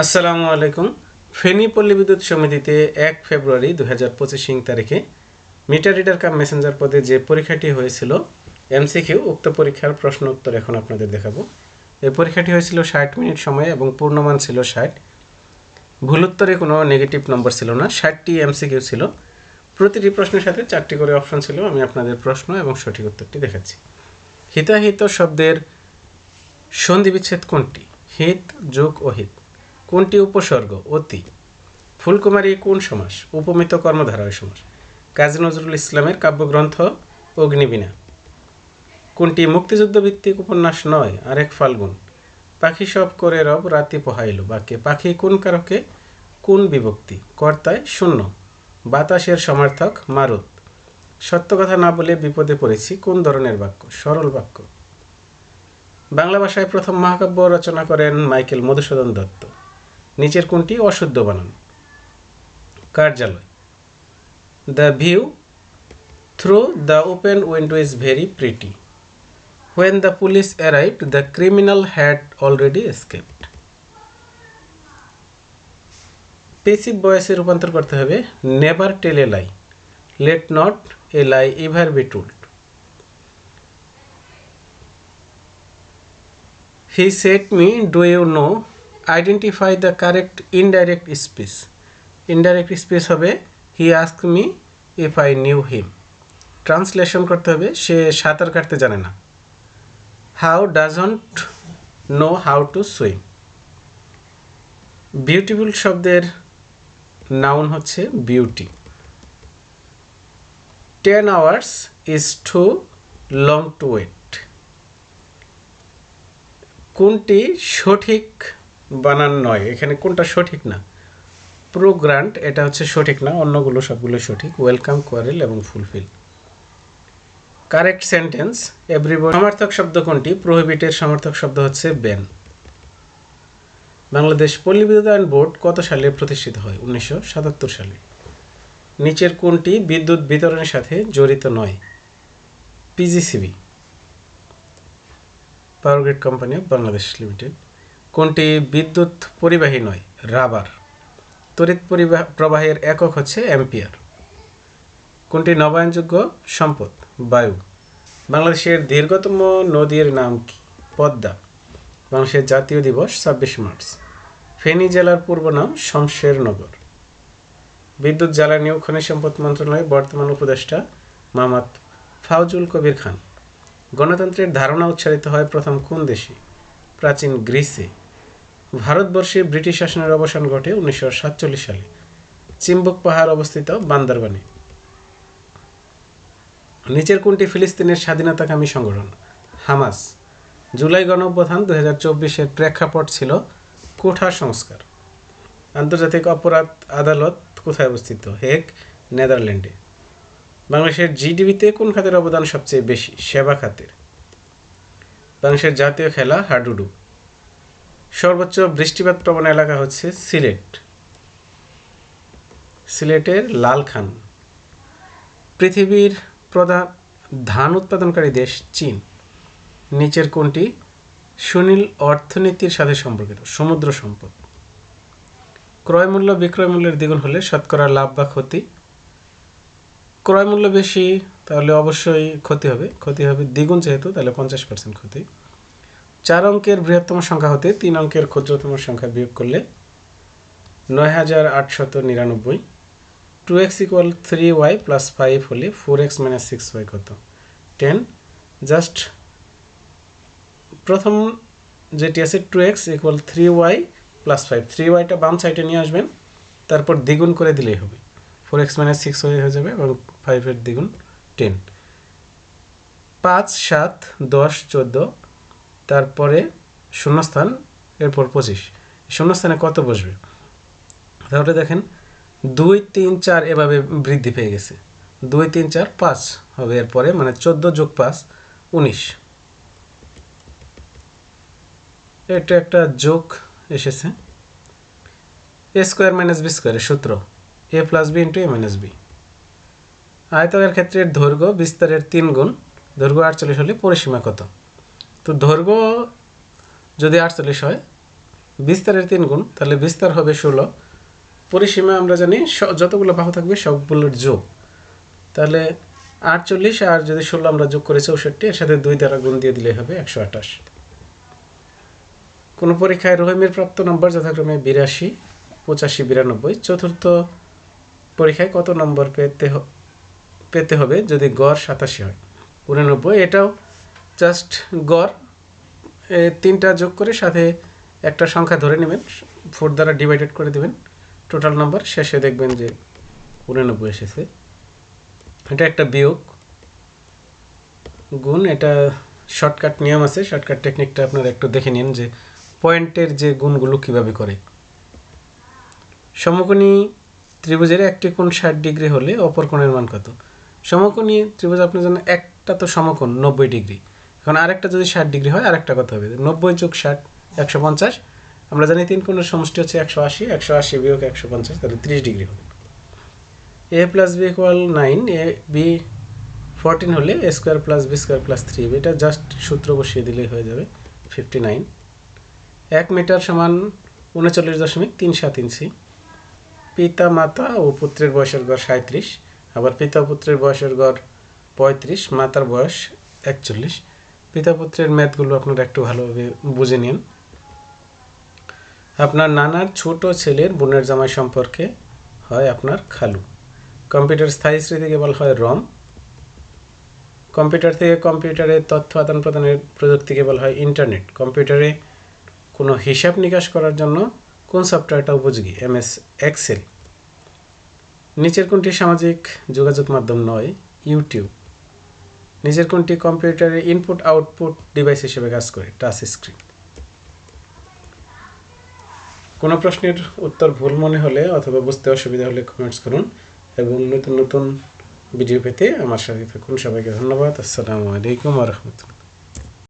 আসসালামু আলাইকুম। ফেনী পল্লী বিদ্যুৎ সমিতিতে এক ফেব্রুয়ারি দু হাজার পঁচিশ তারিখে মিটার রিডার কাম মেসেঞ্জার পদে যে পরীক্ষাটি হয়েছিল, এমসিকিউ উক্ত পরীক্ষার প্রশ্ন উত্তর এখন আপনাদের দেখাবো। এই পরীক্ষাটি হয়েছিল ষাট মিনিট সময়ে এবং পূর্ণমান ছিল ষাট। ভুল উত্তরে কোনো নেগেটিভ নম্বর ছিল না, ষাটটি এমসিকিউ ছিল। প্রতিটি প্রশ্নের সাথে চারটি করে অপশন ছিল, আমি আপনাদের প্রশ্ন এবং সঠিক উত্তরটি দেখাচ্ছি। হিতাহিত শব্দের সন্ধি বিচ্ছেদ কোনটি? হিত, যোগ ও হিত। কোনটি উপসর্গ? অতি। ফুলকুমারী কোন সমাস? উপমিত কর্মধারয় সমাস। কাজী নজরুল ইসলামের কাব্যগ্রন্থ অগ্নিবীণা। কোনটি মুক্তিযুদ্ধ ভিত্তিক উপন্যাস নয়? আরেক ফাল্গুন। পাখি সব করে রব রাতি পোহাইল। বাক্যে, পাখি কোন কারকে? কোন বিভক্তি? কর্তায় শূন্য। বাতাসের সমার্থক মারুত। সত্য কথা না বলে বিপদে পড়েছি, কোন ধরনের বাক্য? সরল বাক্য। বাংলা ভাষায় প্রথম মহাকাব্য রচনা করেন মাইকেল মধুসূদন দত্ত। নিচের কোনটি অশুদ্ধ বানান। কার্যালয়। The view through the open window is very pretty when the police arrived the criminal had already escaped passive বয়সে রূপান্তর করতে হবে never tell a lie let not a lie ever be told he said me do you know identify the correct indirect speech indirect speech হবে he ask me if I knew him translation করতে হবে, সে সাঁতার কাটতে জানে না। How doesn't know how to swim beautiful শব্দের noun হচ্ছে beauty ten hours is too long to wait কোনটি সঠিক বানান নয়। এখানে কোনটা সঠিক না? প্রোগ্রান্ট এটা হচ্ছে সঠিক না, অন্যগুলো সবগুলো সঠিক। ওয়েলকাম কোয়ারেল এবং ফুলফিল কারেক্ট সেন্টেন্স এভরিবডি সমার্থক শব্দ কোনটি? প্রোহিবিটের সমার্থক শব্দ হচ্ছে ব্যান বাংলাদেশ পল্লী বিদ্যুতায়ন বোর্ড কত সালে প্রতিষ্ঠিত হয়? উনিশশো সাতাত্তর সালে। নিচের কোনটি? বিদ্যুৎ বিতরণের সাথে জড়িত নয়। PGCB power grid company of Bangladesh limited কোনটি বিদ্যুৎ পরিবাহী নয়? রাবার। তড়িৎ পরিবাহ প্রবাহের একক হচ্ছে অ্যাম্পিয়ার। কোনটি নবায়নযোগ্য? সম্পদ। বায়ু। বাংলাদেশের দীর্ঘতম নদীর নাম কি? পদ্মা। বাংলাদেশের জাতীয় দিবস ছাব্বিশ মার্চ। ফেনী জেলার পূর্ব নাম শমশেরনগর বিদ্যুৎ জ্বালানি ও খনিজ সম্পদ মন্ত্রণালয়ের বর্তমান উপদেষ্টা মোহাম্মদ ফাউজুল কবির খান। গণতন্ত্রের ধারণা উচ্চারিত হয় প্রথম কোন দেশে? প্রাচীন গ্রিসে। ভারতবর্ষে ব্রিটিশ শাসনের অবসান ঘটে উনিশশো সাতচল্লিশ সালে। চিম্বুক পাহাড় অবস্থিত বান্দরবানে। নিচের কোনটি ফিলিস্তিনের স্বাধীনতাকামী সংগঠন? হামাস। জুলাই গণঅভ্যুত্থান দু হাজার চব্বিশের প্রেক্ষাপট ছিল কোঠা সংস্কার। আন্তর্জাতিক অপরাধ আদালত কোথায় অবস্থিত? হেগ, নেদারল্যান্ডে। বাংলাদেশের জিডিপিতে কোন খাতের অবদান সবচেয়ে বেশি? সেবা খাতের। বাংলাদেশের জাতীয় খেলা হাডুডু। সর্বোচ্চ বৃষ্টিপাত প্রবণ এলাকা হচ্ছে সিলেট। সিলেটের লালখান। পৃথিবীর প্রধান ধান উৎপাদনকারী দেশ চীন। নিচের কোনটি সুনীল অর্থনীতির সাথে সম্পর্কিত, সমুদ্র সম্পদ। ক্রয় মূল্য বিক্রয় মূল্যের দ্বিগুণ হলে শতকরা লাভ বা ক্ষতি। ক্রয় মূল্য বেশি তাহলে অবশ্যই ক্ষতি হবে। ক্ষতি হবে দ্বিগুণ যেহেতু, তাহলে পঞ্চাশ পার্সেন্ট ক্ষতি। চার অঙ্কের বৃহত্তম সংখ্যা হতে তিন অঙ্কের ক্ষুদ্রতম সংখ্যা বিয়োগ করলে নয় হাজার আটশত নিরানব্বই। Two X equal three Y plus five হলে four X minus six Y কত? টেন জাস্ট প্রথম যেটি আছে two X equal three Y plus five three ওয়াইটা বাম সাইডে নিয়ে আসবেন, তারপর দ্বিগুণ করে দিলেই হবে। Four x minus six y হয়ে যাবে এবং ফাইভের দ্বিগুণ টেন পাঁচ, সাত, দশ, চোদ্দ তারপরে শূন্যস্থান, এরপর পঁচিশ। শূন্যস্থানে কত বসবে? তাহলে দেখেন, দুই, তিন, চার এভাবে বৃদ্ধি পেয়ে গেছে। দুই, তিন, চার, পাঁচ হবে এরপরে মানে চোদ্দ যোগ পাঁচ, উনিশ। এটা একটা যোগ এসেছে। এ স্কোয়ার মাইনাস বি স্কোয়ারের সূত্র। A plus b into a minus b. আয়তকের ক্ষেত্রে দৈর্ঘ্য বিস্তারের তিন গুণ। দৈর্ঘ্য আটচল্লিশ হলে পরিসীমা কত? তো দৈর্ঘ্য যদি আটচল্লিশ হয়, বিস্তারের তিন গুণ, তাহলে বিস্তার হবে ষোলো। পরিসীমা আমরা জানি যতগুলো বাহু থাকবে সবগুলোর যোগ। তাহলে আটচল্লিশ আর যদি ষোলো আমরা যোগ করে চৌষট্টি, এর সাথে দুই দ্বারা গুণ দিয়ে দিলে হবে একশো আঠাশ। কোনো পরীক্ষায় রহিমের প্রাপ্ত নম্বর যথাক্রমে বিরাশি, পঁচাশি, বিরানব্বই। চতুর্থ পরীক্ষায় কত নম্বর পেতে পেতে হবে যদি গড় সাতাশি হয়? উননব্বই, এটাও জাস্ট গড় তিনটা যোগ করে সাথে একটা সংখ্যা ধরে নেবেন ফোর দ্বারা ডিভাইডেড করে দেবেন টোটাল নাম্বার শেষে দেখবেন যে উননব্বই এসেছে। এটা একটা বিয়োগ, গুণ, এটা শর্টকাট নিয়ম আছে শর্টকাট টেকনিকটা আপনারা একটু দেখে নিন যে পয়েন্টের যে গুণগুলো কীভাবে করে। সমকোণী ত্রিভুজের একটি কোণ ষাট ডিগ্রি হলে অপর কোণের মান কত? সমকোণী ত্রিভুজ আপনার জন্য একটা তো সমকোণ, নব্বই ডিগ্রি। এখন আরেকটা যদি ষাট ডিগ্রি হয়, আরেকটা কথা হবে। নব্বই যোগ ষাট, একশো পঞ্চাশ। আমরা জানি তিন কোণের সমষ্টি হচ্ছে একশো আশি একশো আশি বিয়োগ একশো পঞ্চাশ, তাহলে ত্রিশ ডিগ্রি হবে। A plus b equal nine a b fourteen হলে a square plus b square plus three এটা জাস্ট সূত্র বসিয়ে দিলেই হয়ে যাবে ফিফটি নাইন এক মিটার সমান উনচল্লিশ দশমিক তিন সাত ইঞ্চি। পিতা মাতা ও পুত্রের বয়সের গড় সাঁত্রিশ আবার পিতা পুত্রের বয়সের গড় পঁয়ত্রিশ, মাতার বয়স একচল্লিশ। পিতা পুত্রের ম্যাথগুলো আপনারা একটু ভালোভাবে বুঝে নিন। আপনার নানার ছোট ছেলের বোনের জামাই সম্পর্কে হয় আপনার খালু। কম্পিউটার স্থায়ী স্মৃতিকে বলা হয় রম। কম্পিউটার থেকে কম্পিউটারে তথ্য আদান প্রদানের প্রযুক্তিকে বলা হয় ইন্টারনেট। কম্পিউটারে কোনো হিসাব নিকাশ করার জন্য কোন সফটওয়্যারটা উপযোগী? M S Excel. নিচের কোনটি সামাজিক যোগাযোগ মাধ্যম নয়? ইউটিউব। নিচের কোনটি কম্পিউটারের ইনপুট আউটপুট ডিভাইস হিসেবে কাজ করে? টাচ স্ক্রিন কোনো প্রশ্নের উত্তর ভুল মনে হলে অথবা বুঝতে অসুবিধা হলে কমেন্টস করুন এবং নতুন নতুন ভিডিও পেতে আমার সাথে থাকুন। সবাইকে ধন্যবাদ। আসসালামু আলাইকুম রহমতুল্লাহ।